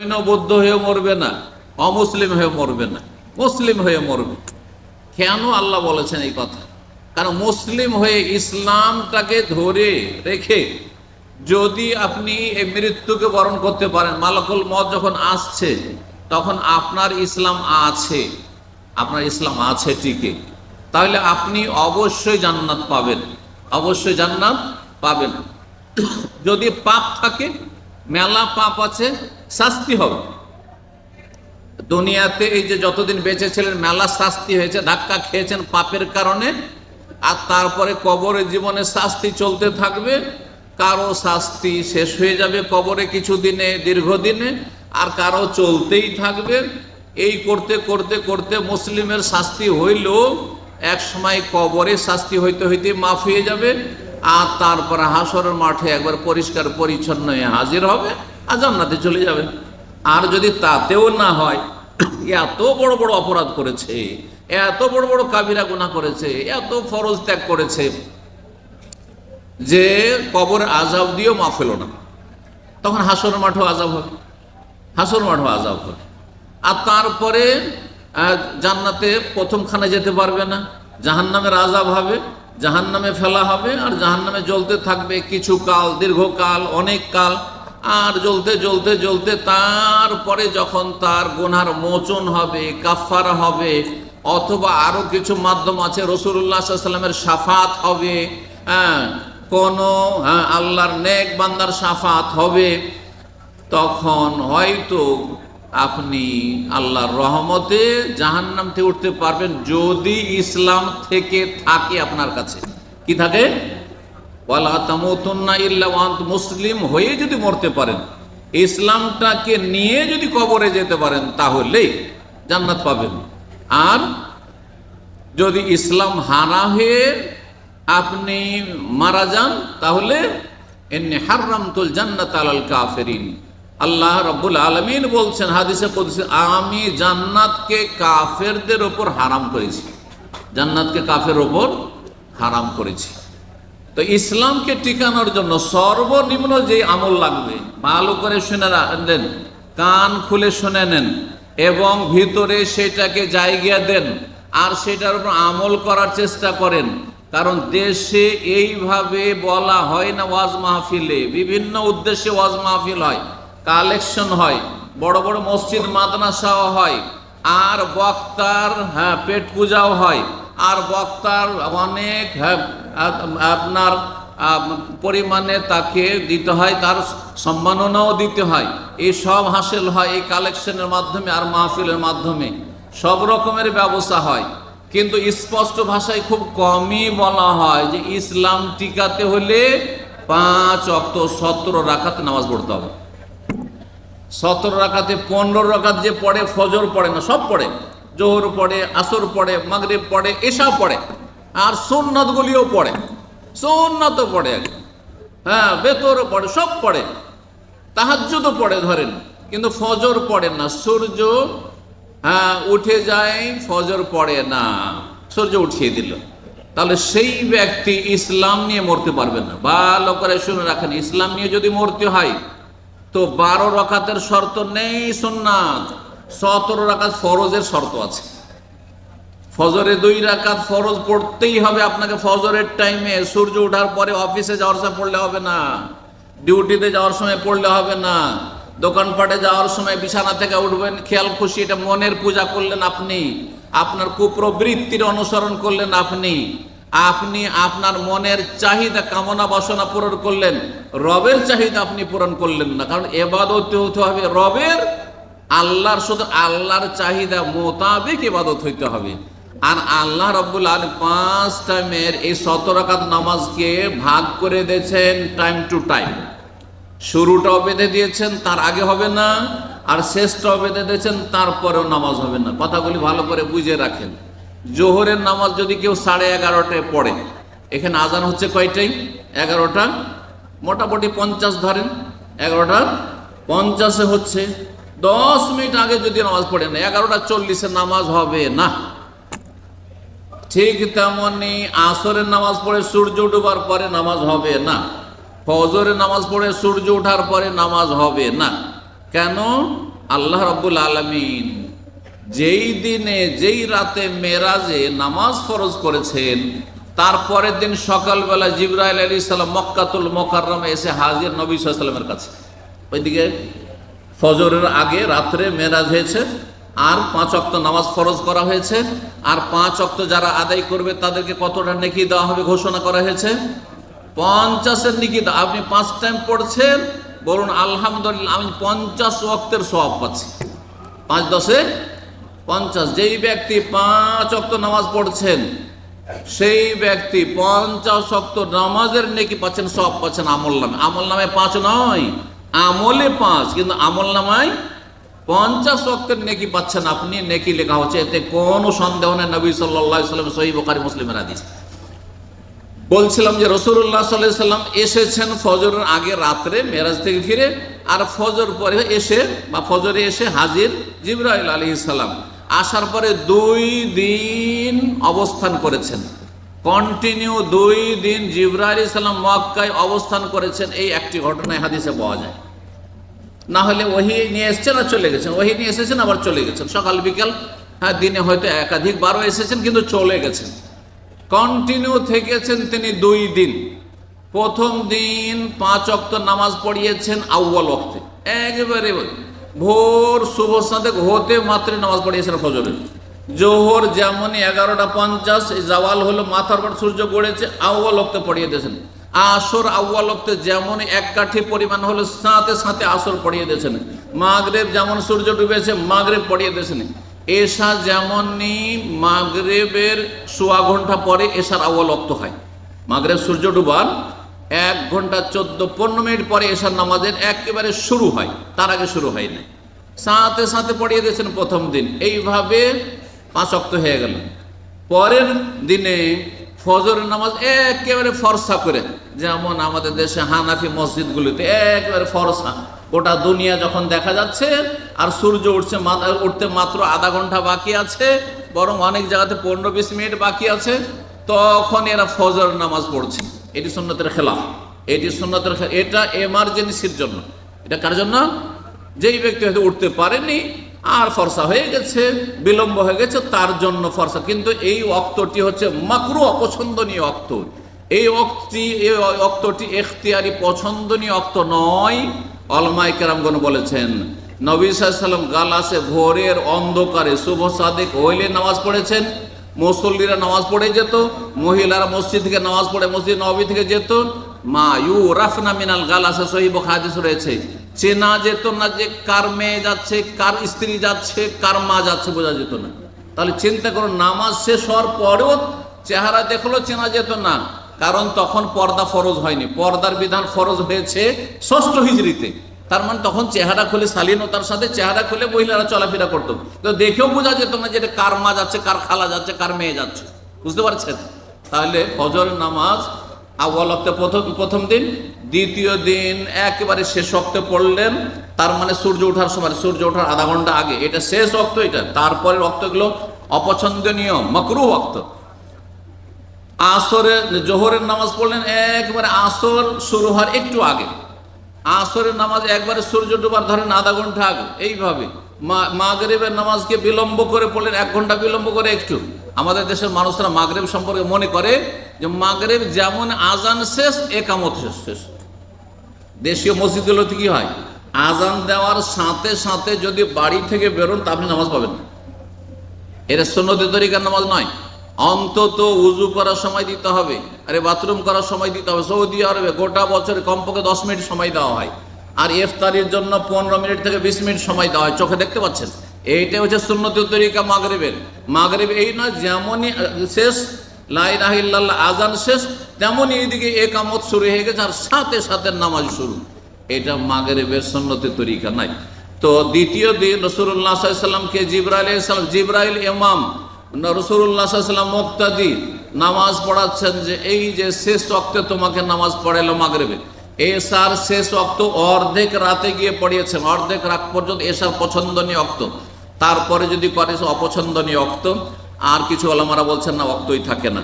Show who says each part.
Speaker 1: বৌদ্ধ হয়ে মরবে না, অমুসলিম হয়ে মরবে না, মুসলিম হয়ে মরবে। কেন আল্লাহ বলেছেন এই কথা? কারণ মুসলিম হয়ে ইসলামটাকে ধরে রেখে যদি আপনি এই মৃত্যুকে বরণ করতে পারেন, মালাকুল মত যখন আসছে, তখন আপনার ইসলাম আছে, আপনার ইসলাম আছে টিকে তাহলে আপনি অবশ্যই জান্নাত পাবেন, অবশ্যই জান্নাত পাবেন। যদি পাপ থাকে, মেলা পাপ আছে শাস্তি হবে। দুনিয়াতে এই যে যতদিন বেঁচে ছিলেন মেলা শাস্তি হয়েছে, ধাক্কা খেয়েছেন পাপের কারণে, আর তারপরে কবরের জীবনে শাস্তি চলতে থাকবে, কারও শাস্তি শেষ হয়ে যাবে কবরে কিছু দিনে দীর্ঘদিনে, আর কারও চলতেই থাকবে। এই করতে করতে করতে মুসলিমের শাস্তি হইলেও এক সময় কবরে শাস্তি হইতে হইতে মাফ হয়ে যাবে, আর তারপরে হাসরের মাঠে একবার পরিষ্কার পরিচ্ছন্ন হাজির হবে। আর জান্নাতে চলে যাবে। আর যদি তাতেও না হয়, এত বড় বড় অপরাধ করেছে, এত বড় বড় কাবিরা গুণা করেছে, এত ফরজ ত্যাগ করেছে, যে কবর আজাব দিয়েও মাফ হলো না। তখন হাসর মাঠও আজাব হবে, হাসর মাঠও আজাব হবে। আর তারপরে জান্নাতে প্রথমখানে যেতে পারবে না, জাহান্নামের আজাব হবে, জাহান্নামে ফেলা হবে, আর জাহান্নামে জ্বলতে থাকবে কিছু কাল, দীর্ঘকাল, অনেক কাল। আর জ্বলতে জ্বলতে জ্বলতে তারপরে যখন তার গোনার মোচন হবে কাফার হবে অথবা আরও কিছু মাধ্যম আছে রসুল্লাহ সাল্লামের সাফাত হবে হ্যাঁ কোনো হ্যাঁ, আল্লাহর নেক বান্দার সাফাত হবে তখন হয়তো আপনি আল্লাহর রহমতে জাহান্নাম থেকে উঠতে পারবেন যদি ইসলাম থেকে থাকে আপনার কাছে। কি থাকে? ওয়ালা তামুতুন্না ইল্লা মুসলিম হয়ে যদি মরতে পারেন, ইসলামটাকে নিয়ে যদি কবরে যেতে পারেন, তাহলে জান্নাত পাবেন। আর যদি ইসলাম হারা হয়ে আপনি মারা যান, তাহলে এমনি হারামতুল জান্নাত আলাল কাফেরিন। আল্লাহ রব্বুল আলমিন বলছেন হাদিসে আমি জান্নাতকে কাফেরদের ওপর হারাম করেছি। জান্নাতকে কাফের ওপর হারাম করেছি। তো ইসলামকে টিকানোর জন্য সর্বনিম্ন যে আমল লাগবে, ভালো করে শুনে নেন কান খুলে শুনে নেন এবং ভিতরে সেটাকে জায়গা দেন আর সেটার উপর আমল করার চেষ্টা করেন। কারণ দেশে এইভাবে বলা হয় না ওয়াজ মাহফিলে, বিভিন্ন উদ্দেশ্যে ওয়াজ মাহফিল হয়, কালেকশন হয়, বড় বড় মসজিদ, মাদ্রাসাও হয়, আর বক্তার হ্যাঁ পেট পূজাও হয়। আর বক্তার অনেক হ্যাঁ, আপনার পরিমাণে তাকে দিতে হয় তার সম্মাননাও দিতে হয়। এই সব হাসিল হয় এই কালেকশনের মাধ্যমে আর মাহফিলের মাধ্যমে। সব রকমের ব্যবস্থা হয়। কিন্তু স্পষ্ট ভাষায় খুব কমই বলা হয় যে ইসলাম টিকাতে হলে পাঁচ অক্ত সতেরো রাখাতে নামাজ পড়তে হবে। সতেরো রাখাতে পনেরো রাখাত যে পড়ে ফজর পড়ে না সব পড়ে। জোহর পড়ে, আসর পড়ে, মাগরিব পড়ে এসব পড়ে, আর সোননাথগুলিও পড়ে। সোননাথও পড়ে। হ্যাঁ বেতরও পড়ে, সব পড়ে। তাহাজ্জুদও পড়ে ধরেন, কিন্তু ফজর পড়ে না, সূর্য হ্যাঁ উঠে যায়, ফজর পড়ে না, সূর্য উঠিয়ে দিল। তাহলে সেই ব্যক্তি ইসলাম নিয়ে মরতে পারবে না। ভালো করে শুনে রাখেন, ইসলাম নিয়ে যদি মরতে হয়, তো বারো রকাতের শর্ত নেই সুন্নাত। সতেরো রাকাত ফরজের শর্ত আছে। ফজরে দুই রাকাত ফরজ পড়তেই হবে আপনাকে ফজরের টাইমে। সূর্য ওঠার পরে অফিসে যাওয়ার সময় পড়লে হবে না। ডিউটিতে যাওয়ার সময় পড়লে হবে না। দোকানপাটে যাওয়ার সময় বিছানা থেকে উঠবেন, খেয়াল খুশি, এটা মনের পূজা করলেন আপনি। আপনার কুপ্রবৃত্তির অনুসরণ করলেন আপনি। আপনি আপনার মনের চাহিদা, কামনা, বাসনা পূরণ করলেন। রবের চাহিদা আপনি পূরণ করলেন না। কারণ এবাদত হতে হবে রবের আল্লাহর শুধু আল্লাহর চাহিদা মোতাবেক ইবাদত হইতে হবে। আর আল্লাহ রব্বুল আল পাঁচ টাইমের এই সতরাকাত নামাজকে ভাগ করে দিয়েছেন টাইম টু টাইম। শুরুটাও বেঁধে দিয়েছেন, তার আগে হবে না, আর শেষটাও বেঁধে দিয়েছেন, তারপরেও নামাজ হবে না। কথাগুলি ভালো করে বুঝে রাখেন। জোহরের নামাজ যদি কেউ সাড়ে এগারোটায় পড়ে, এখানে আজান হচ্ছে কয়টাই এগারোটা। মোটামুটি পঞ্চাশ ধরেন। এগারোটা। পঞ্চাশে হচ্ছে দশ মিনিট আগে যদি নামাজ পড়ে না এগারোটা চল্লিশে নামাজ হবে না। ঠিক তেমনি আসরের নামাজ পড়ে সূর্য ডুবার পরে নামাজ হবে না। ফজরের নামাজ পড়ে সূর্য ওঠার পরে নামাজ হবে না। কেন? আল্লাহ রব্বুল আলমিন যেই দিনে, যেই রাতে মেরাজে নামাজ ফরজ করেছেন তারপরের দিন সকালবেলা জিব্রাইল আলী সাল্লাম মক্কাতুল মোকাররমে এসে হাজির নবী সাল্লামের কাছে। ওইদিকে ফজরের আগে রাত্রে মেরাজ হয়েছে, আর পাঁচ অক্ত নামাজ ফরজ করা হয়েছে, আর পাঁচ অক্ত যারা আদায় করবে তাদেরকে কতটা নেকি দেওয়া হবে ঘোষণা করা হয়েছে? পঞ্চাশের নিকি দাও আপনি পাঁচ টাইম পড়ছেন, বলুন আলহামদুলিল্লাহ, আমি পঞ্চাশ অক্তের সব পাচ্ছি। পাঁচ দশে পঞ্চাশ, যেই ব্যক্তি পাঁচ অক্ত নামাজ পড়ছেন, সেই ব্যক্তি পঞ্চাশ অক্ত নামাজের নেকি পাচ্ছেন সব পাচ্ছেন আমল নামে। আমল নামে পাঁচ নয় আমলে পাঁচ, কিন্তু আমল নামায় পঞ্চাশ অক্তের নেকি পাচ্ছেন আপনি, নেকি লেখা হচ্ছে, এতে কোনো সন্দেহ নেই, নবী সাল্লাম সহি মুসলিমের আদিস বলছিলাম যে রসুল্লাহ সাল্লাহ সাল্লাম এসেছেন ফজরের আগে রাত্রে, মেরাজ থেকে ফিরে, আর ফজর পরে এসে, বা ফজরে এসে হাজির জিব্রাইল আলী ইসাল্লাম আসার পরে দুই দিন অবস্থান করেছেন। কন্টিনিউ দুই দিন জিব্রাইল ইসলাম মক্কায় অবস্থান করেছেন, এই একটি ঘটনায় হাদিসে পাওয়া যায়। না হলে ওহি নিয়ে এসছেন আর চলে গেছেন। ওহি নিয়ে এসেছেন, আবার চলে গেছেন। সকাল, বিকাল হ্যাঁ দিনে হয়তো একাধিক বারো এসেছেন, কিন্তু চলে গেছেন। কন্টিনিউ থেকেছেন তিনি দুই দিন। প্রথম দিন পাঁচ অক্ত নামাজ পড়িয়েছেন আউ্বাল অক্তে একেবারে ভোর শুভ সাদেক হতে মাত্র নামাজ পড়িয়েছেন ফজরের। জোহর যেমন এগারোটা পঞ্চাশ জাওয়াল হলো মাথার পর সূর্য গড়েছে আউ্বাল অক্তে পড়িয়ে দিয়েছেন। আসর আউ্বাল অক্তে যেমন এক কাঠি পরিমাণ হলো সাঁতে সাঁতে আসর পড়িয়ে দিয়েছেন। মাগরেব যেমন সূর্য ডুবেছে, মাগরেব পড়িয়ে দিয়েছেন। এশা যেমনই মাগরেবের সোয়া ঘণ্টা পরে এশার আউ্বাল অক্ত হয়। মাগরেব সূর্য ডুবার এক ঘণ্টা চোদ্দ পনেরো মিনিট পরে এশার নামাজের একেবারে শুরু হয়, তার আগে শুরু হয় না সাঁতে সাথে পড়িয়ে দিয়েছেন প্রথম দিন। এইভাবে পাঁচ অক্ত হয়ে গেল। পরের দিনে ফজরের নামাজ একেবারে ফরসা করে, যেমন আমাদের দেশে হানাফি মসজিদগুলিতে একেবারে ফরসা। গোটা দুনিয়া যখন দেখা যাচ্ছে, আর সূর্য উঠছে উঠতে মাত্র আধা ঘণ্টা বাকি আছে, বরং অনেক জায়গাতে পনেরো বিশ মিনিট বাকি আছে, তখন এরা ফজর নামাজ পড়ছে। এটি সুন্নতের খেলাফ। এটি সুন্নতের এটা এমার্জেন্সির জন্য। এটা কার জন্য? যেই ব্যক্তি হয়তো উঠতে পারেনি আর ফর্সা হয়ে গেছে, বিলম্ব হয়ে গেছে, তার জন্য ফর্সা। কিন্তু এই অক্তটি হচ্ছে মাকরু অপছন্দনীয় অক্ত এই অক্তি এই অক্তটি এখতিয়ারি পছন্দনীয় অক্ত নয় অলমাই কেরামগণ বলেছেন। নবী সাল্লাম গালাসে ভোরের অন্ধকারে শুভ সাদেক হইলে নামাজ পড়েছেন, মুসল্লিরা নামাজ পড়ে যেত, মহিলারা মসজিদ থেকে নামাজ পড়ে মসজিদ নবী থেকে যেত। মা ইউ রাফনা মিনাল গালাসে সহিব হাদিস রয়েছে। চেনা যেত না যে কার মেয়ে যাচ্ছে, কার স্ত্রী যাচ্ছে, কার মা যাচ্ছে বোঝা যেত না। তাহলে চিন্তা করো নামাজ শেষ হওয়ার পরেও চেহারা দেখল চেনা যেত না। কারণ তখন পর্দা ফরজ হয়নি। পর্দার বিধান ফরজ হয়েছে ষষ্ঠ হিজড়িতে। তার মানে তখন চেহারা খুলে শালীনতার সাথে চেহারা খুলে মহিলারা চলাফেরা করতো। তো দেখেও বোঝা যেত না যে এটা কার মা যাচ্ছে, কার খালা যাচ্ছে, কার মেয়ে যাচ্ছে। বুঝতে পারছেন? তাহলে ফজরের নামাজ আউ্বাল প্রথম প্রথম দিন, দ্বিতীয় দিন একেবারে শেষ অক্তে পড়লেন, তার মানে সূর্য ওঠার সময়, সূর্য ওঠার আধা ঘণ্টা আগে। এটা শেষ অক্ত এটা, তারপরের অক্তগুলো অপছন্দনীয়, মকরু অক্ত আসরে জোহরের নামাজ পড়লেন একবারে আসর শুরু হওয়ার একটু আগে। আসরের নামাজ একবারে সূর্য ডুবার ধরেন আধা ঘণ্টা আগে। এইভাবে মা- মাগরিবের নামাজকে বিলম্ব করে পড়লেন, এক ঘণ্টা বিলম্ব করে একটু। আমাদের দেশের মানুষরা মাগরেব সম্পর্কে মনে করে যে মাগরেব যেমন আজান শেষ, একামত শেষ শেষ। দেশীয় মসজিদগুলোতে কি হয়? আজান দেওয়ার সাথে সাথে যদি বাড়ি থেকে বেরোন, তা আপনি নামাজ পাবেন না। এটা সন্ন্যতি তরিকার নামাজ নয়। অন্তত উজু করার সময় দিতে হবে, আরে বাথরুম করার সময় দিতে হবে। সৌদি আরবে গোটা বছরে কমপক্ষে দশ মিনিট সময় দেওয়া হয়। আর ইফতারির জন্য পনেরো মিনিট থেকে বিশ মিনিট সময় দেওয়া হয়। চোখে দেখতে পাচ্ছেন? এইটা হচ্ছে সুন্নতি তরিকা মাগরিবের। মাগরিব এই নয়, যেমনই শেষ লাইলাহিল্লাহ আজান শেষ, তেমনই এইদিকে একামত শুরু হয়ে গেছে, আর সাথে সাথে নামাজ শুরু। এটা মাগরিবের সুন্নতি তরিকা নাই। তো দ্বিতীয় দিন রসুল্লাহ সাল্লামকে জিব্রাইল সাল্লাম জিব্রাইল ইমাম রসুল্লাহ মুক্তাদি, নামাজ পড়াচ্ছেন যে, এই যে শেষ অক্তে তোমাকে নামাজ পড়াইলো মাগরেবে। এসার শেষ অক্ত অর্ধেক রাতে গিয়ে পড়িয়েছেন, অর্ধেক রাত পর্যন্ত এসার পছন্দনীয় অক্ত তারপরে যদি করে অপছন্দনীয় অক্ত আর কিছু আলামারা বলছেন না অক্তই থাকে না।